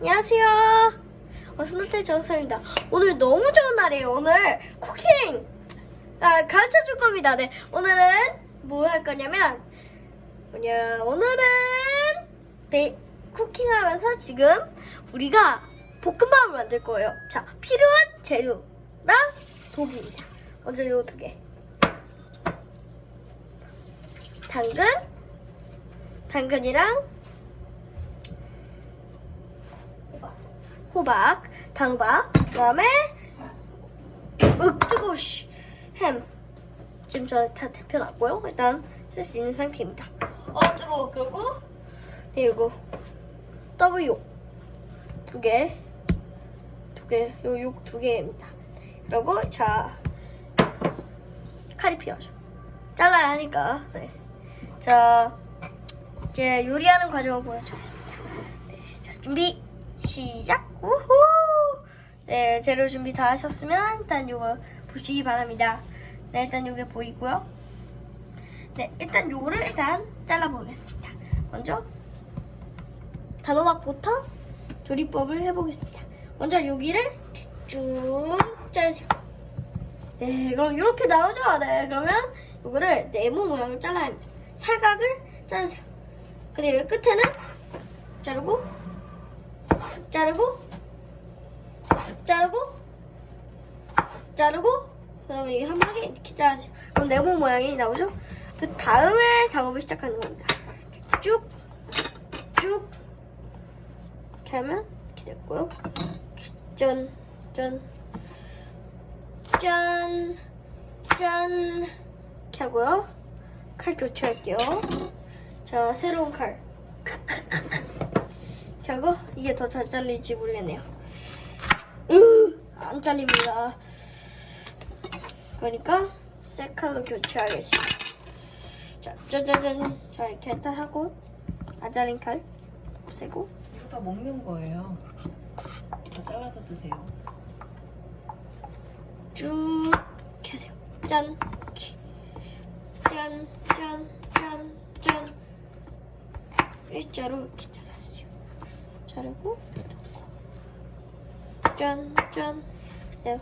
안녕하세요. 어스노트 정서입니다. 오늘 너무 좋은 날이에요. 오늘 쿠킹 아, 가르쳐 줄 겁니다. 네, 오늘은 뭘 할 거냐면 뭐냐 오늘은 베, 쿠킹하면서 지금 우리가 볶음밥을 만들 거예요. 자, 필요한 재료랑 도구입니다. 먼저 요 두 개. 당근, 당근이랑 호박, 단호박, 그다음에 으 뜨거워 씨. 햄. 지금 저 다 데펴놨고요. 일단 쓸 수 있는 상태입니다. 어 뜨거워. 그리고 네 이거 W 두 개, 두 개, 요 육 두 개입니다. 그리고 자 칼이 필요하죠. 잘라야 하니까. 네. 자 이제 요리하는 과정을 보여드리겠습니다. 네, 자 준비 시작. 우후. 네 재료 준비 다 하셨으면 일단 요거 보시기 바랍니다. 네 일단 요게 보이고요. 네 일단 요거를 일단 잘라 보겠습니다. 먼저 단호박부터 조리법을 해보겠습니다. 먼저 여기를 쭉 자르세요. 네, 그럼 이렇게 나오죠? 네, 그러면 이거를 네모 모양을 잘라야 합니다. 사각을 자르세요. 그리고 끝에는 자르고, 자르고, 자르고, 자르고, 그다음에 이게 한 방에 이렇게 자르세요. 그럼 네모 모양이 나오죠? 그 다음에 작업을 시작하는 겁니다. 쭉, 쭉, 이렇게 하면 이렇게 됐고요. 짠, 짠, 짠, 짠. 이렇게 하고요. 칼 교체할게요. 자, 새로운 칼. 이렇게 하고, 이게 더 잘 잘릴지 모르겠네요. 으, 안 잘립니다. 그러니까, 새 칼로 교체하겠습니다. 자, 짜자잔. 자, 이렇게 일단 하고, 안 잘린 칼 없애고, 이거 다 먹는 거예요. 다 잘라서 드세요. 쭉 이렇게 하세요. 짠. 짠, 짠, 짠, 짠. 일자로 이렇게 잘라주세요. 자르고, 짠, 짠. 네,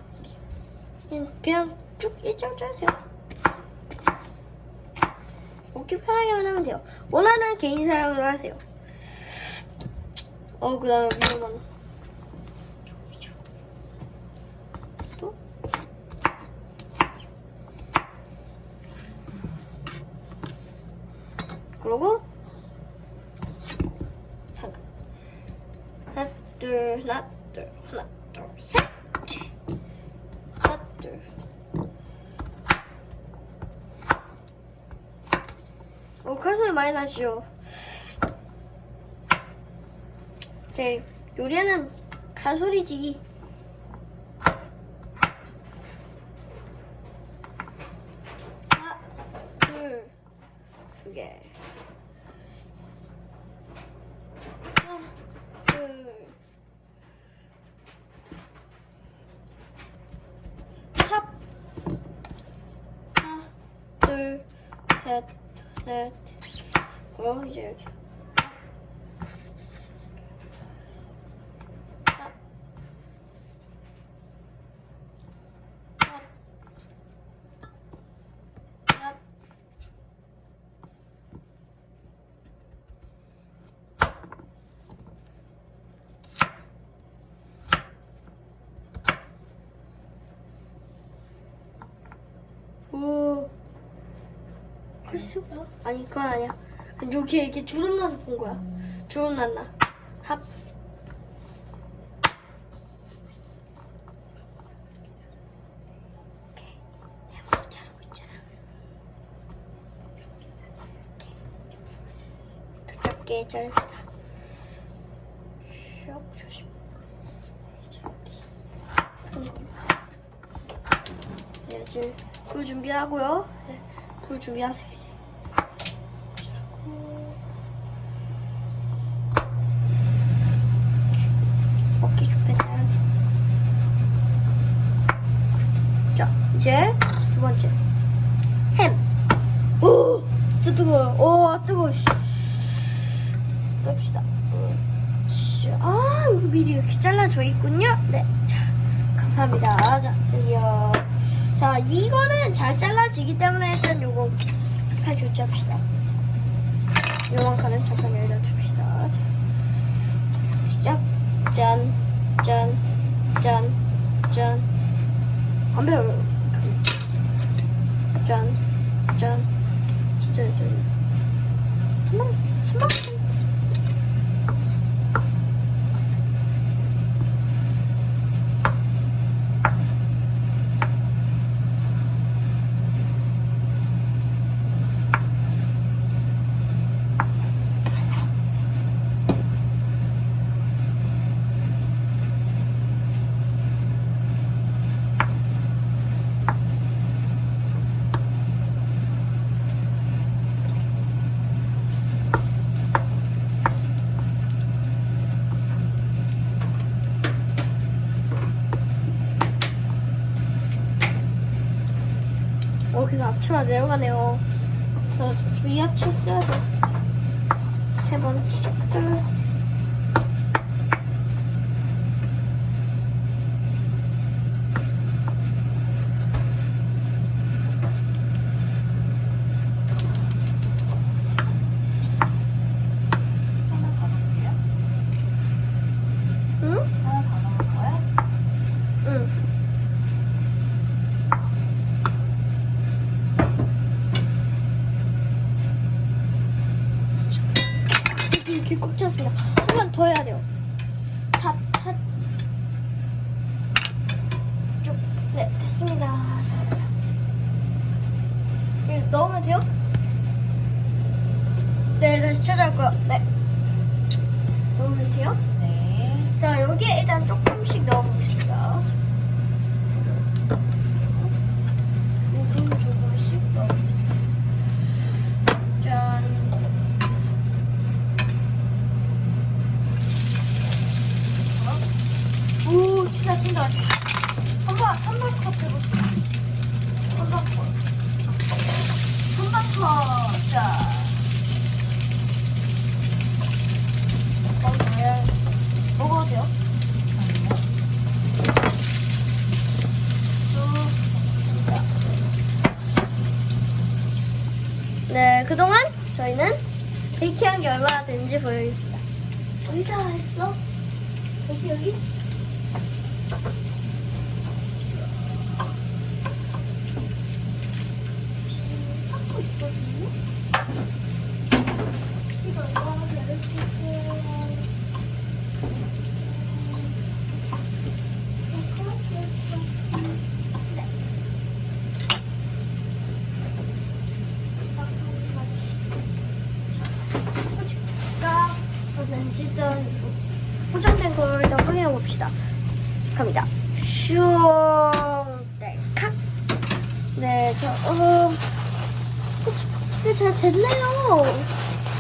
이렇게. 그냥, 쭉 일자로 자르세요. 먹기 편하게만 하면 돼요. 원하는 개인 사용을 하세요. 어, 그 다음에 위로만. 또 그러고 잠깐 하나 둘 하나 둘 하나 둘셋 하나 둘 어, 칼소리 많이 나시죠? 네, 요리는 칼소리지. 하나, 둘, 두 개. 하나, 둘. 합. 하나, 둘, 셋, 넷. 어, 이제 여기. 하나. 하나. 하나. 오. 글쎄, 아니 그건 아니야. 여기 이렇게 주름 나서 본 거야. 주름 났나? 합. 작게 자릅시다. 슉 조심. 이제 걸로. 네, 불 준비하고요. 네, 불 준비하세요 이제. 먹기 좋게 자야지. 자, 이제 두 번째 햄. 오, 진짜 뜨거워. 오, 뜨거워. 자, 아, 여기 미리 이렇게 잘라져 있군요. 네, 자, 감사합니다. 자, 여기요. 자, 이거는 잘 잘라지기 때문에 일단 요거 칼 교체합시다. 요만 칼은 잠깐 여기다 둡시다. 자, 시작. 짠, 짠, 짠, 짠. 안 배워요. 짠, 짠. 진짜, 짠. 한 번, 한 번. 어, 그래서 앞치마 내려가네요. 이 앞치 써야 돼. 세번 시작 잘랐어. 하나 더 넣을게요. 응? 하나 더 넣을 거야? 응. 이렇게 꼭 찼습니다. 한 번 더 해야 돼요. 탑, 탑. 쭉. 네, 됐습니다. 자, 이거 넣으면 돼요? 네, 다시 찾아올게요. 네. 넣으면 돼요? 네. 자, 여기에 일단 조금씩 넣어봅시다. 조금 조금씩 넣어보겠습니다. 짠. 오, 진짜 진짜. 한번 한번 컷 해봅시다. 한번 컷. 한번 컷. 자. 먹어요. 먹어도 돼요? 네, 그동안 저희는 베이킹한 게 되는지 보여드리겠습니다. 어디다 했어? 여기, 여기? 하고 있거든요? 이거 얼마나 되는지 일단 포장된 걸 일단 확인해 봅시다. 갑니다. 슝, 땡칵. 네, 저, 어, 네, 잘 됐네요.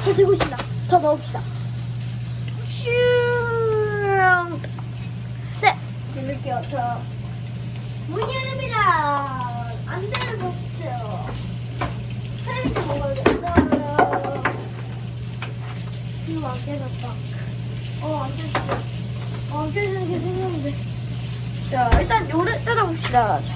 더 되고 있습니다. 더 넣읍시다. 슝. 네, 누를게요. 저, 문 열립니다. 안대를 벗으세요. 텔레비전 먹어야 된다. 이거 안 깨졌다. 어, 안 깨졌어. 어, 안 생겼는데. 자, 일단 요를 뜯어봅시다. 자.